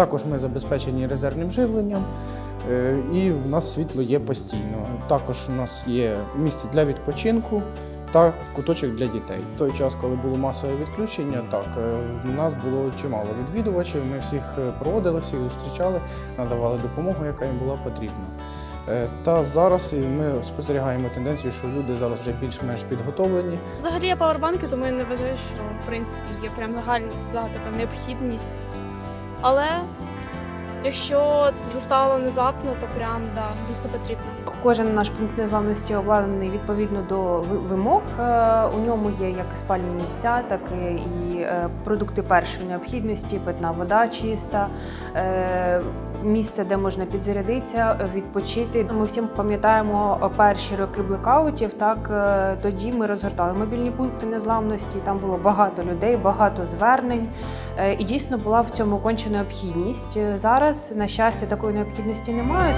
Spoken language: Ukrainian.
Також ми забезпечені резервним живленням. е, І в нас світло є постійно. Також у нас є місце для відпочинку та куточок для дітей. В той час, коли було масове відключення, так е, у нас було чимало відвідувачів. Ми всіх е, проводили, всіх зустрічали, надавали допомогу, яка їм була потрібна. Та зараз ми спостерігаємо тенденцію, що люди зараз вже більш-менш підготовлені. Взагалі я павербанки, тому я не вважаю, що в принципі є прям нагальна за така необхідність. Але якщо це застало внезапно, то прям да, дійсно потрібно. Кожен наш пункт незламності обладнаний відповідно до вимог. Е, У ньому є як спальні місця, так і е, продукти першої необхідності, питна вода чиста, е, місце, де можна підзарядитися, відпочити. Ми всім пам'ятаємо перші роки блекаутів. Так тоді ми розгортали мобільні пункти незламності. Там було багато людей, багато звернень, і дійсно була в цьому конче необхідність. Е, Зараз, на щастя, такої необхідності немає.